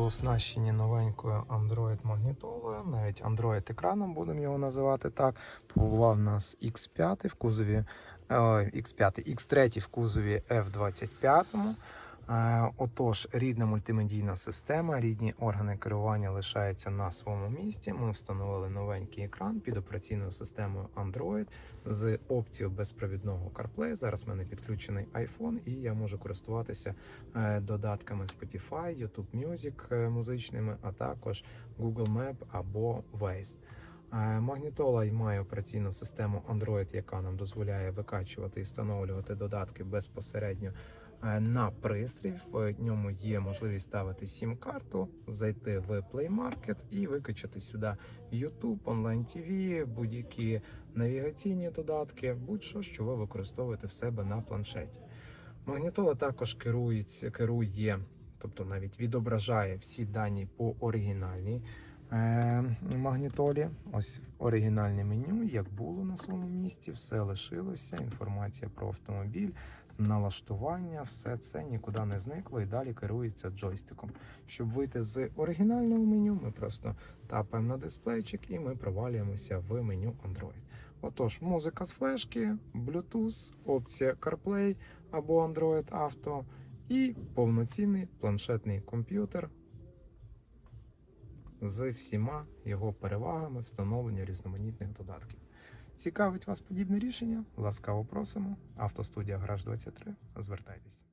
оснащені новенькою Android магнітолою, навіть Android екраном будемо його називати так. Побував у нас X5 в кузові е, X5, X3 в кузові F25. Е, Отож, рідна мультимедійна система, рідні органи керування лишаються на своєму місці. Ми встановили новенький екран під операційною системою Android з опцією безпровідного CarPlay. Зараз в мене підключений iPhone, і я можу користуватися е, додатками Spotify, YouTube Music е, музичними, а також Google Map або Waze. Магнітола має операційну систему Android, яка нам дозволяє викачувати і встановлювати додатки безпосередньо на пристрій. В ньому є можливість ставити сім-карту, зайти в Play Market і викачати сюди YouTube, онлайн TV, будь-які навігаційні додатки, будь-що, що ви використовуєте в себе на планшеті. Магнітола також керується, керує, тобто навіть відображає всі дані по оригінальній е, магнітолі. Ось оригінальне меню, як було на своєму місці, все лишилося. Інформація про автомобіль, налаштування, все це нікуди не зникло і далі керується джойстиком. Щоб вийти з оригінального меню, ми просто тапаємо на дисплейчик і ми провалюємося в меню Android. Отож, музика з флешки, Bluetooth, опція CarPlay або Android Auto і повноцінний планшетний комп'ютер з всіма його перевагами встановлення різноманітних додатків. Цікавить вас подібне рішення? Ласкаво просимо. Автостудія Гараж 23. Звертайтесь.